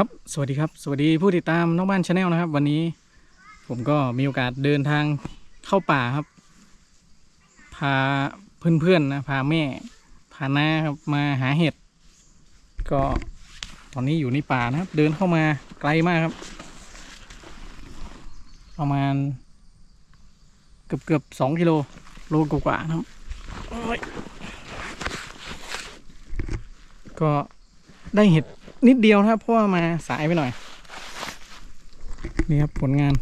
ครับสวัสดีครับ สวัสดีผู้ติดตามน้องบ้านชาแนลนะครับ วันนี้ผมก็มีโอกาสเดินทางเข้าป่าครับ พาเพื่อนๆนะพาแม่ พาน้าครับมาหาเห็ด ก็ตอนนี้อยู่ในป่านะครับ เดินเข้ามาไกลมากครับ ประมาณเกือบเกือบสองกิโลโลกว่าๆนะครับก็ได้เห็ด นิดเดียวนะครับเพราะว่ามาสายไปหน่อย นี่ครับผลงาน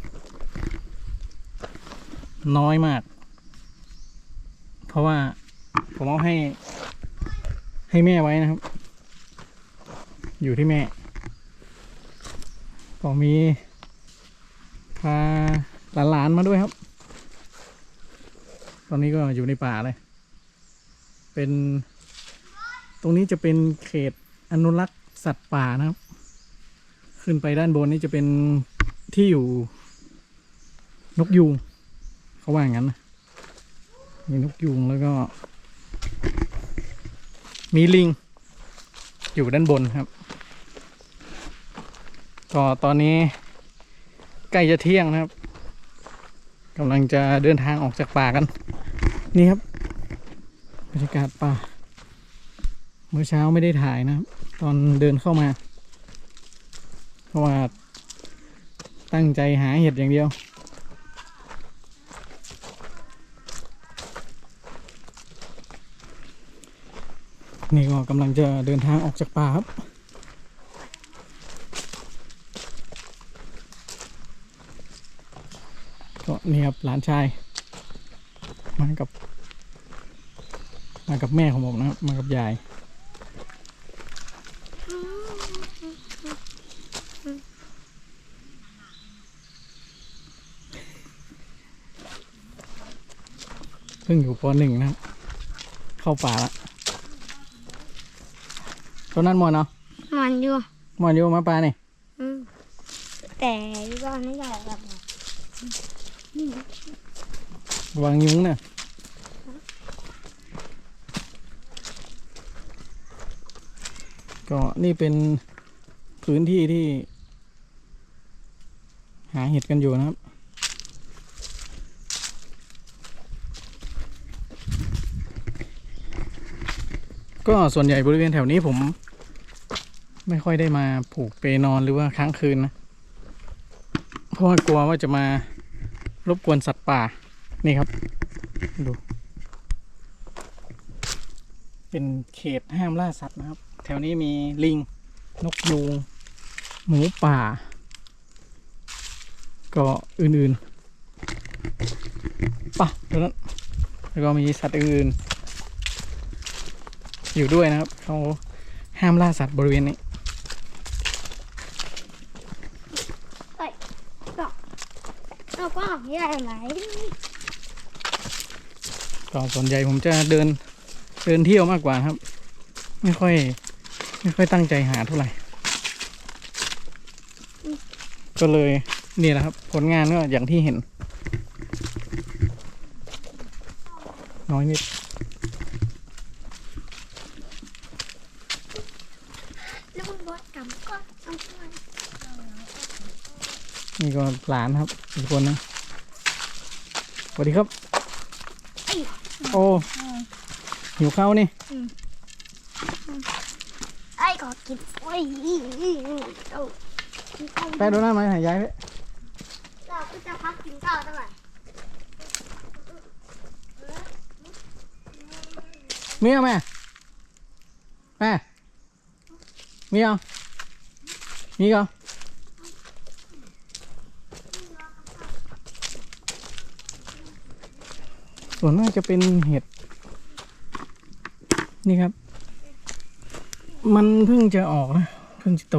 น้อยมาก เพราะว่าผมเอาให้ ให้แม่ไว้นะครับ อยู่ที่แม่ก็มีพาหลานๆมาด้วยครับ ตอนนี้ก็อยู่ในป่าเลย เป็น ตรงนี้จะเป็นเขตอนุรักษ์ สัตว์ป่านะครับ ขึ้นไปด้านบนนี่จะเป็นที่อยู่ นกยูงเขาว่าอย่างนั้นนะมีนกยูงแล้วก็ มีลิง อยู่ด้านบนครับ ก็ตอนนี้ใกล้จะเที่ยงนะครับกำลังจะเดินทางออกจากป่ากัน นี่ครับบรรยากาศป่า เมื่อเช้าไม่ได้ถ่ายนะครับ ตอนเดินเข้ามา เพราะว่าตั้งใจหาเห็ดอย่างเดียว นี่ก็กำลังจะเดินทางออกจากป่าครับก็นี่ครับหลานชาย มากับ มากับแม่ของผมนะครับ มากับยาย เพิ่งอยู่ปหนึ่งนะครับเข้าป่าละตัวนั้นมอนเนาะมันอยู่มอนอยู่มาป่านี่อืมแต่ก็ไม่ใหญ่หรอกนะวางยุ้งเนี่ยก็นี่เป็นพื้นที่ที่ หาเห็ดกันอยู่นะครับ ก็ส่วนใหญ่บริเวณแถวนี้ผม ไม่ค่อยได้มาผูกเปนอนหรือว่าค้างคืนนะ เพราะว่ากลัวว่าจะมารบกวนสัตว์ป่า นี่ครับ ดู เป็นเขตห้ามล่าสัตว์นะครับ แถวนี้มีลิง นกยูง หมูป่า ก็อื่นๆป่ะตรงนั้นแล้วก็มีสัตว์อื่นๆ อยู่ด้วยนะครับเขาห้ามล่าสัตว์บริเวณนี้เราก็ใหญ่ไหมก็ส่วนใหญ่ผมจะเดินเดินเที่ยวมากกว่าครับ ไม่ค่อย ไม่ค่อยตั้งใจหาเท่าไหร่ ก็เลยนี่แหละครับ ผลงานก็อย่างที่เห็น น้อยนิด แล้วมันบดกำก็เอาไป นี่ก็ หลานครับอีกคนนะสวัสดีครับ โอ้หิวข้าวนี่ไอ้ก็กินโอ้ยเอาแป๊ดดูหน้าไหมหายย้ายไปเราก็จะพักกินข้าวตั้งแต่มีเอาไหมแม่มีเอามีก็ ส่วนมากจะเป็นเห็ด นี่ครับ มันเพิ่งจะออกนะ เพิ่งจะโต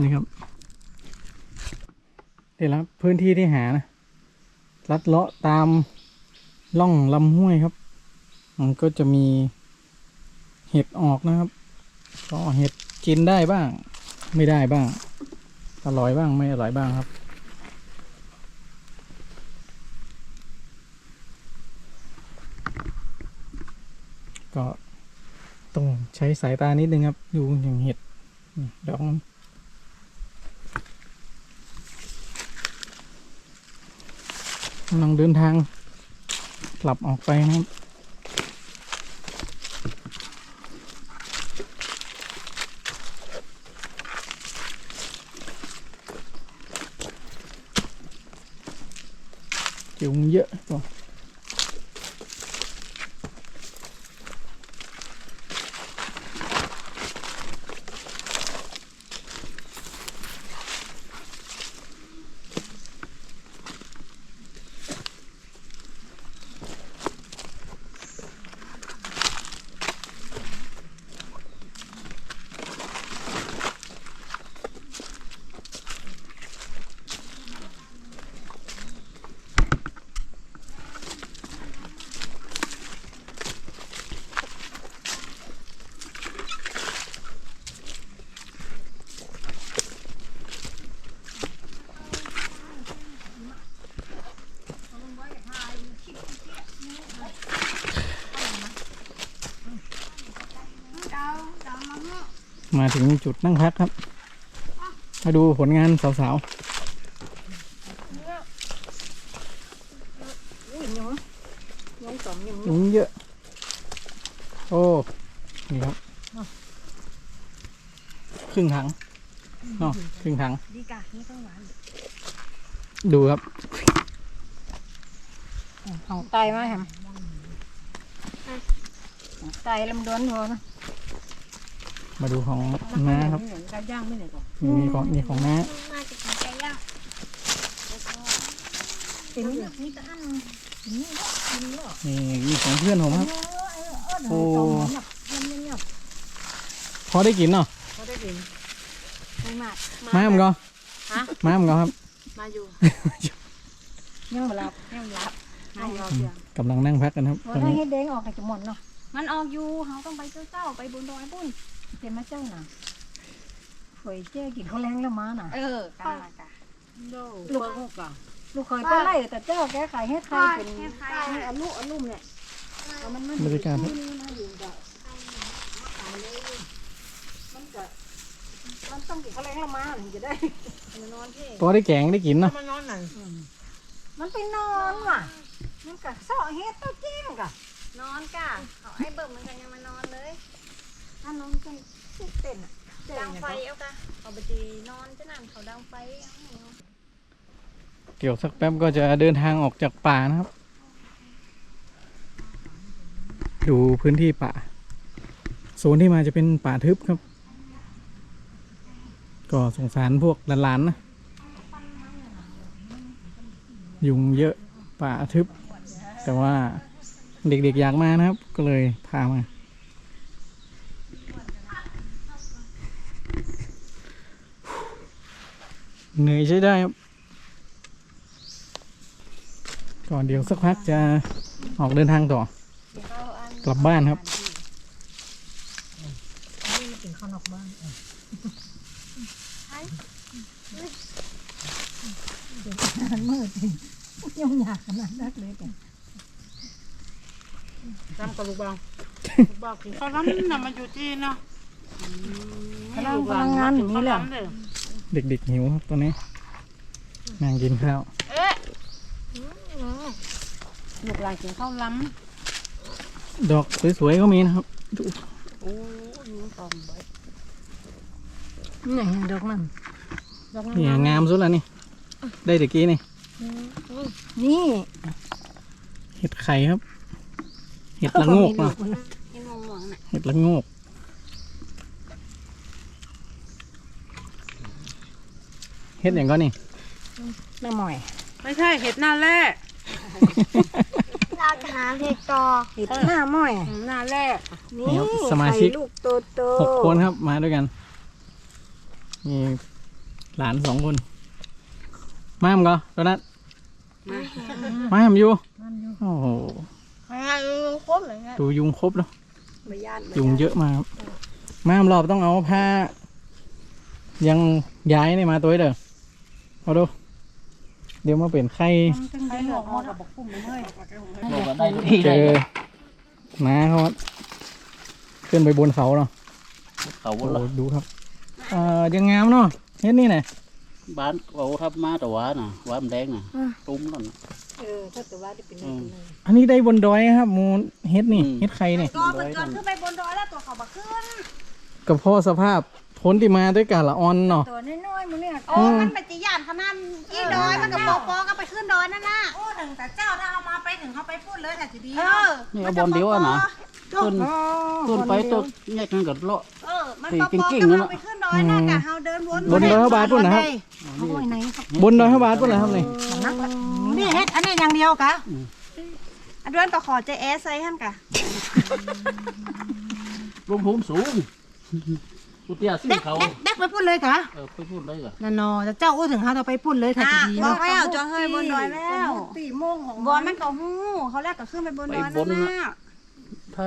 นี่ครับเดี๋ยวแล้วพื้นที่ที่หานะลัดเลาะตาม ล่องลำห้วยครับ มันก็จะมีเห็ดออกนะครับ ก็เห็ดกินได้บ้าง ไม่ได้บ้าง อร่อยบ้างไม่อร่อยบ้างครับ ก็ต้องใช้สายตานิดนึงครับ ดูอย่างเห็ดดอกมันกำลังเดินทาง กลับออกไปนะครับยุงเยอะก่อน มาถึงจุดนั่งพักครับ มาดูผลงานสาวอุ้ยน้องน้องสมยังๆยุงเยอะ โอ้ นี่ครับ ครึ่งถังเนาะครึ่งถังดีกะนี่ต้องหวานดูครับของไตมาแฮมไตลำดวนพอนะ มาดูของน้าครับเหมือนกันย่างไม่ไหนก่อนมีของมีของน้ามาจะกินไก่ย่างเต็มเลยนี่ตะอันนี่เนาะนี่เนาะนี่มีของเพื่อนผมครับโอ้สมเนาะมันยังเนาะพอได้กินเนาะเขาได้กินไม่มากมามันก็ฮะมามันก็ครับ มาอยู่ยังไม่รับยังไม่รับยังรอเพียงกำลังนั่งพักกันครับว่าตอนถ้านี้เฮ็ดแดงออกให้จะหมดเนาะมันออกอยู่เขาต้องไปเจ้าๆไปบนดอยปุ้น เห็นมาเจ้าน่ะเคยเจ้กินข้าวแรงแล้วมาน่ะ เออกาละกาลูกลูกเคยไปไล่แต่เจ้าแกขายเฮ็ดไทยเป็นให้อนุอนุมเนี่ยเอามันมันบรรยากาศครับมาอยู่กับมันก็มันต้องกินข้าวแรงแล้วมาถึงจะได้มานอนที่ พอได้แกงได้กินเนาะมันนอนไหนมันไปนอนว่ะ มันก็เสาะเฮ็ดตัวจริงกะนอนกาเขาไอ้เบิ่มมันกันยังมานอนเลย ถ้านอนเต้นเต้นอะเต้นดังไฟเนี่ยเอากะเขาไปจีนอนจะนั่นเขาดังไฟเอาให้เอาเกี่ยวสักแป๊บก็จะเดินทางออกจากป่านะครับ ดูพื้นที่ป่า โซนที่มาจะเป็นป่าทึบครับ ก็สงสารพวกหลานๆนะยุงเยอะป่าทึบ แต่ว่าเด็กๆอยากมานะครับ ก็เลยพามา เหนื่อยใช้ได้ครับ ก่อนเดี๋ยวสักพักจะออกเดินทางต่อ กลับบ้านครับกินข้าวนอกบ้านมืดยุ่งยากขนาดนั้นเลยแต่ทำกับลูกบ้างลูกบ้างกินข้าวล้ำน่ะมันอยู่ที่เนาะพลังพลังงานอย่างนี้แหละ เด็กๆหิวครับตอนนี้นั่งกินข้าวลูกหลานกินข้าวล้ดอกสวยๆก็มีนะครับำโอ้ยอยู่ตอมใบนี่ดอกนั่นดอกนั่นนี่งามสุดแล้วนี่ ได้ตะกี้นี่ นี่ เห็ดไข่ครับ เห็ดละโงกเนาะเห็นมองมองน่ะเห็ดละโงก เห็ดอย่างก็นี่น้ำหมอย ไม่ใช่เห็ดหน้าแร่เราจะหาเห็ดต่อเห็ดหน้าหมอย หน้าแร่นี่นี่ครับสมาชิก ไข่ลูกโตโตหกคนครับมาด้วยกัน มีหลานสองคน มาผมก็ตอนนั้นมาผมอยู่โอ้โหอะไรครบเลยเนี่ยดูยุงครบแล้วไม่ย่านยุงเยอะมากครับมามรอบต้องเอาผ้าผยังย้ายนี่มาตัวเด้อ เอาดู เดี๋ยวมาเป็นไข่ใครหลอกมอกับบอกพุ่มเลยบอกว่าได้ที่เจได้อน้าเขาขึ้นไปบนเขาเนาะเขาโอ้ละดูครับเอ่อยังงามเนาะเฮ็ดนี่น่ะบ้านเขาครับมาแต่ว่าน่ะว่ามันแดงน่ะตุ้มนั่นน่ะเออถ้าแต่ว่าได้เป็นอืมอันนี้ได้บนดอยครับหมูเฮ็ดนี่อืมเฮ็ดไข่นี่ก็มันเกินขึ้นไปบนดอยแล้วตัวเขาบักขึ้นกับพ่อสภาพ พ้นที่มาด้วยกาละออนเนาะ ตัวน้อยๆมันเนี่ยโอ้มันเป็นจียานขนาดอีดอยมันกับปอปอก็ไปขึ้นดอยนั่นน่ะโอ้ถึงแต่เจ้าถ้าเอามาไปถึงเขาไปพูดเลยค่ะทีดีเออนี่เอาบอลเดียวอะนะขึ้นขึ้นไปตัวแยกกันกับเลาะเออมันตีปอปอกิ้งๆก็นั่นเราน่ะไปขึ้นดอยนั่นกะเฮาเดินวนบนดอยพระบาทพุ่นนะครับเขาไว้ไหนครับบนดอยพระบาทพุ่นเหรอครับนี่นักละนี่เฮ็ดอันนี้อย่างเดียวกะอันด้วยก็ขอเจเอสใส่หั่นกะลงภูมิสูง สุเตียสิเด็กเขาเด็กเด็กไปพูดเลยกะเออไปพูดได้เหรอนั่นนอแต่เจ้าอู้ถึงเขาเราไปพูดเลยค่ะอะทีดีบอเนาะกแล้วจอเฮ้ยบนดอยแล้วตีโมงของบอลมันก็ฮู้เขาแรกก็ขึ้นไปบนดอยนั่นน่ะถ้า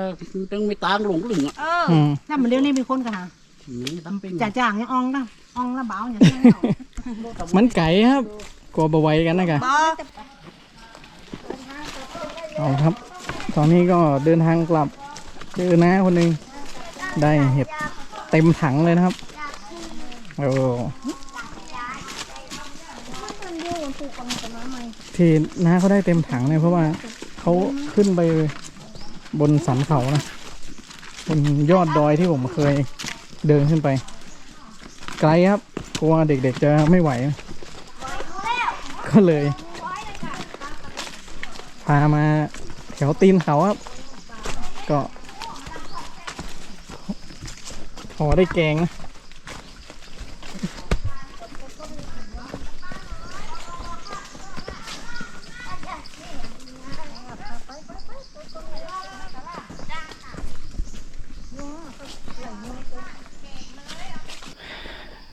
ต้องไม่ตางลงหลึงอะเอออืมแล้วมันเดี๋ยวนี้มีคนกันหานี่ตั้งเป็นจ่าจ่างยังอองนะอองละเบาอย่างนี้มันไก่ครับกลัวบะไวกันนะกะบอเอาครับ ตอนนี้ก็เดินทางกลับเจอน้าคนหนึ่งได้เห็ด เต็มถังเลยนะครับโอ้ที่น้าเขาได้เต็มถังเนี่ยเพราะว่าเขาขึ้นไปบนสันเขานะบนยอดดอยที่ผมเคยเดินขึ้นไป ไกลครับกลัวเด็กๆจะไม่ไหว ก็เลย พามาแถวตีนเขาครับ ก็ พอได้แกงนะ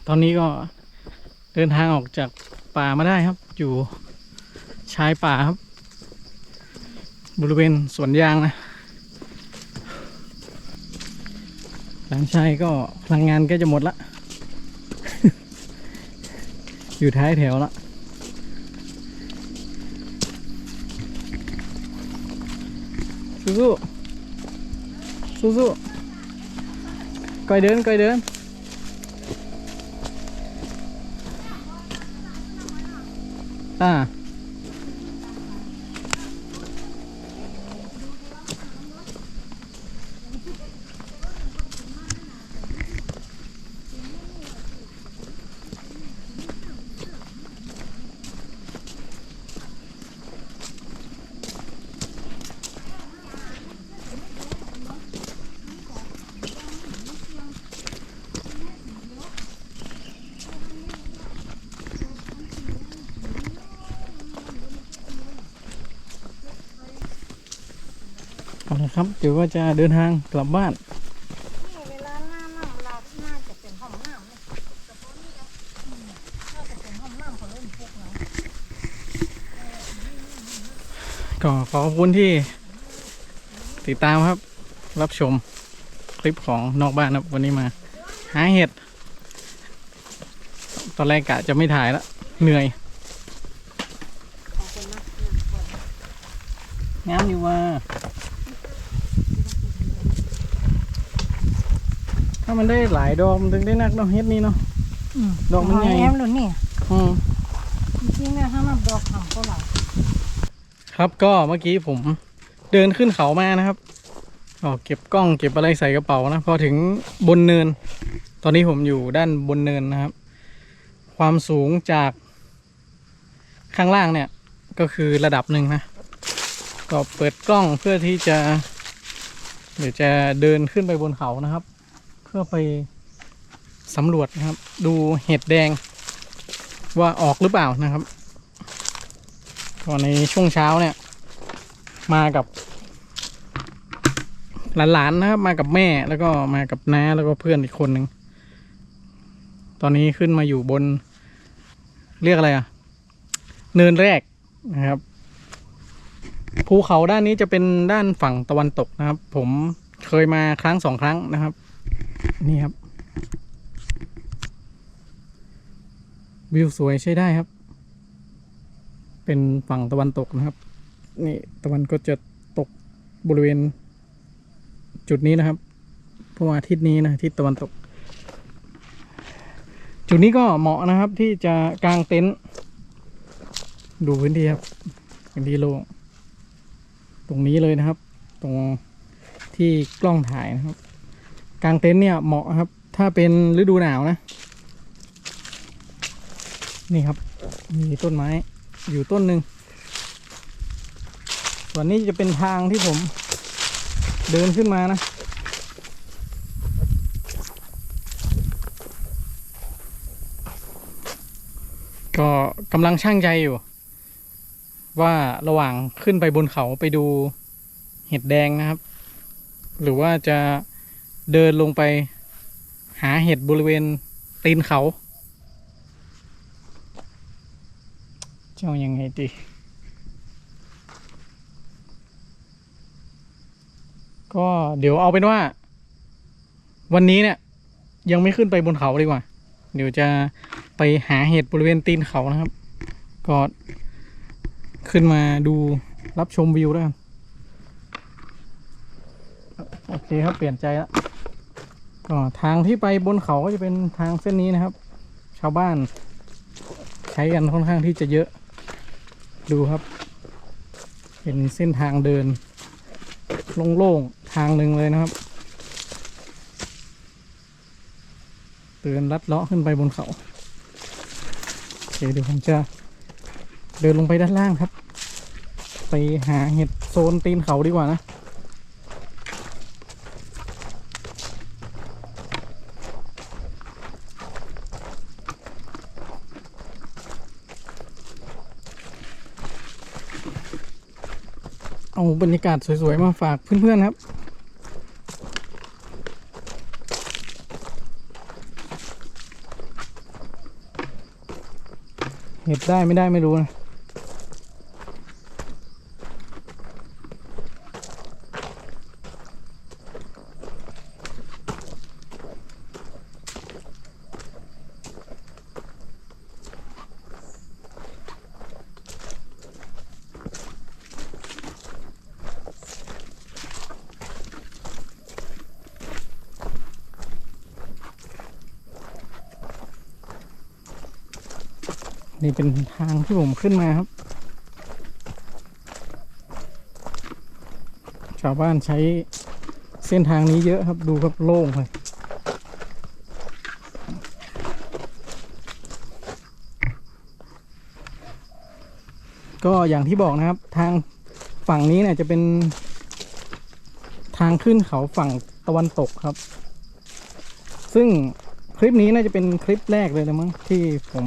ตอนนี้ก็เดินทางออกจากป่ามาได้ครับ อยู่ชายป่าครับ บริเวณสวนยางนะ หลานชายก็พลังงานก็จะหมดละ อยู่ท้ายแถวละสู้ๆสู้ๆก่อยเดินก่อยเดิน ครับเดี๋ยวก็จะเดินทางกลับบ้านเวลาหน้าน้าเวลาน่าจะเป็นห้องน้ำเลยแต่พอนี่นะน่าจะเป็นห้องน้ำของเล่นพวกเราก็ขอขอบคุณที่ ติดตามครับ รับชมคลิปของนอกบ้านครับวันนี้มา หาเห็ด ตอนแรกกะจะไม่ถ่ายแล้วเหนื่อยงามอยู่ว่า ถ้ามัน ได้หลายดอกมันถึงได้นักเนาะเฮ็ดนี่เนาะดอกมันใหญ่แอมหรือนี่อืม จริงๆเนี่ยห้ามนับดอกหางก็หลายครับก็เมื่อกี้ผมเดินขึ้นเขามานะครับก็เก็บกล้องเก็บอะไรใส่กระเป๋านะพอถึงบนเนิน ตอนนี้ผมอยู่ด้านบนเนินนะครับ ความสูงจากข้างล่างเนี่ยก็คือระดับหนึ่งนะ ก็เปิดกล้องเพื่อที่จะ เดี๋ยวจะเดินขึ้นไปบนเขานะครับเพื่อไปสำรวจนะครับ ดูเห็ดแดง ว่าออกหรือเปล่านะครับก็ในช่วงเช้าเนี่ย มากับหลานๆนะครับ มากับแม่แล้วก็มากับน้าแล้วก็เพื่อนอีกคนหนึ่งตอนนี้ขึ้นมาอยู่บน เรียกอะไรอะเนินแรกนะครับภูเขาด้านนี้จะเป็นด้านฝั่งตะวันตกนะครับ ผมเคยมาครั้งสองครั้งนะครับ นี่ครับ วิวสวยใช้ได้ครับ เป็นฝั่งตะวันตกนะครับ นี่ตะวันก็จะตกบริเวณ จุดนี้นะครับเพราะว่าอาทิศนี้นะทิศตะวันตก จุดนี้ก็เหมาะนะครับที่จะกางเต็นท์ดูพื้นที่ครับพื้นที่โล่งตรงนี้เลยนะครับ ตรงที่กล้องถ่ายนะครับ กางเต็นท์เนี่ยเหมาะครับ ถ้าเป็นฤดูหนาวนะ นี่ครับ มีต้นไม้อยู่ต้นหนึ่งส่วนนี้จะเป็นทางที่ผมเดินขึ้นมานะก็กำลังช่างใจอยู่ ว่าระหว่างขึ้นไปบนเขาไปดูเห็ดแดงนะครับ หรือว่าจะ เดินลงไป หาเห็ดบริเวณตีนเขาเจ้ายังไงดีก็เดี๋ยวเอาเป็นว่า วันนี้เนี่ย ยังไม่ขึ้นไปบนเขาดีกว่า เดี๋ยวจะไปหาเห็ดบริเวณตีนเขานะครับ ก็ขึ้นมาดูรับชมวิวได้โอเคครับ เปลี่ยนใจแล้ว ก็ทางที่ไปบนเขาก็จะเป็นทางเส้นนี้นะครับ ชาวบ้าน ใช้กันค่อนข้างที่จะเยอะ ดูครับ เป็นเส้นทางเดิน โล่งๆทางหนึ่งเลยนะครับเตือนลัดเลาะขึ้นไปบนเขาโอเคเดี๋ยวผมจะเดินลงไปด้านล่างครับ ไปหาเห็ดโซนตีนเขาดีกว่านะ เอาบรรยากาศสวย ๆ มาฝากเพื่อน ๆ ครับ เห็ดได้ไม่ได้ไม่รู้นะ นี่เป็นทางที่ผมขึ้นมาครับ ชาวบ้านใช้เส้นทางนี้เยอะครับดูครับโล่งเลยก็อย่างที่บอกนะครับ ทางฝั่งนี้เนี่ยจะเป็น ทางขึ้นเขาฝั่งตะวันตกครับ ซึ่งคลิปนี้น่าจะเป็นคลิปแรกเลยนะมั้งที่ผม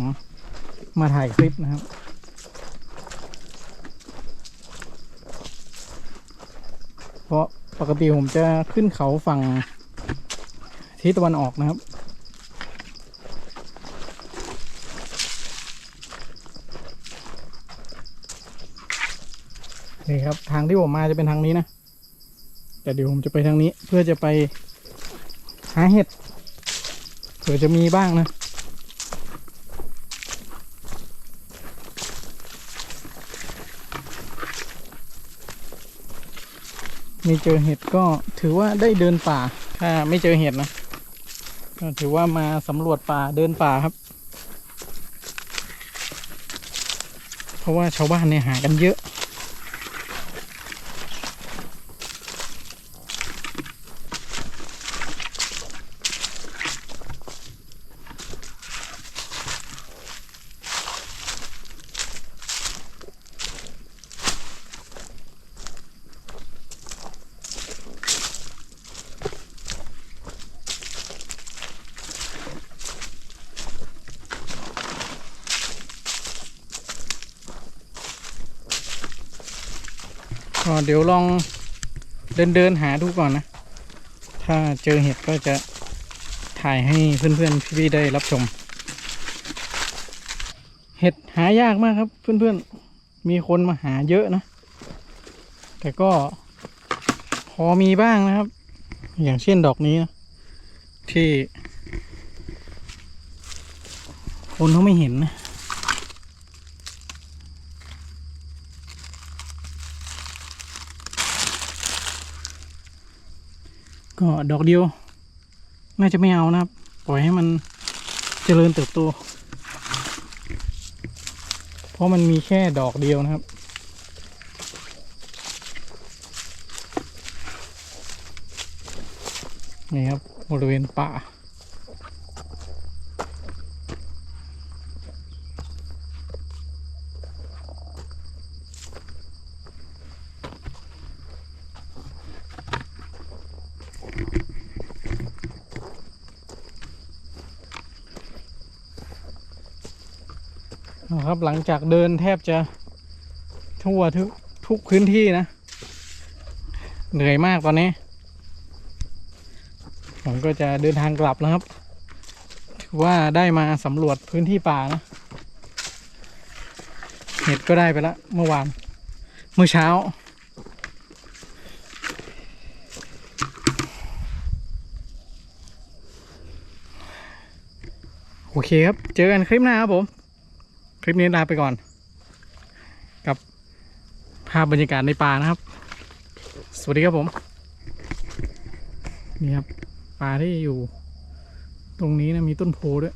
มาถ่ายคลิปนะครับ เพราะปกติผมจะขึ้นเขาฝั่งทิศตะวันออกนะครับ นี่ครับทางที่ผมมาจะเป็นทางนี้นะ แต่เดี๋ยวผมจะไปทางนี้เพื่อจะไปหาเห็ดเผื่อจะมีบ้างนะ ไม่เจอเห็ดก็ถือว่าได้เดินป่าถ้าไม่เจอเห็ดนะก็ถือว่ามาสำรวจป่าเดินป่าครับ เพราะว่าชาวบ้านเนี่ยหากันเยอะ เดี๋ยวลองเดินเดินหาดูก่อนนะ ถ้าเจอเห็ดก็จะถ่ายให้เพื่อนๆพี่ๆได้รับชม เห็ดหายากมากครับเพื่อนๆ มีคนมาหาเยอะนะ แต่ก็พอมีบ้างนะครับ อย่างเช่นดอกนี้นะที่ คนเขาไม่เห็นนะ ก็ดอกเดียว น่าจะไม่เอานะครับ ปล่อยให้มันเจริญเติบโต เพราะมันมีแค่ดอกเดียวนะครับ นี่ครับบริเวณป่า นะครับ หลังจากเดินแทบจะทั่วทุกทุกพื้นที่นะ เหนื่อยมากตอนนี้ ผมก็จะเดินทางกลับแล้วครับ ถือว่าได้มาสำรวจพื้นที่ป่านะ เห็ดก็ได้ไปแล้วเมื่อวาน เมื่อเช้าโอเคครับ เจอกันคลิปหน้าครับผม ลิปนี้ลาไปก่อน กับภาพบรรยากาศในป่านะครับ สวัสดีครับผม นี่ครับป่าที่อยู่ ตรงนี้นะมีต้นโพด้วย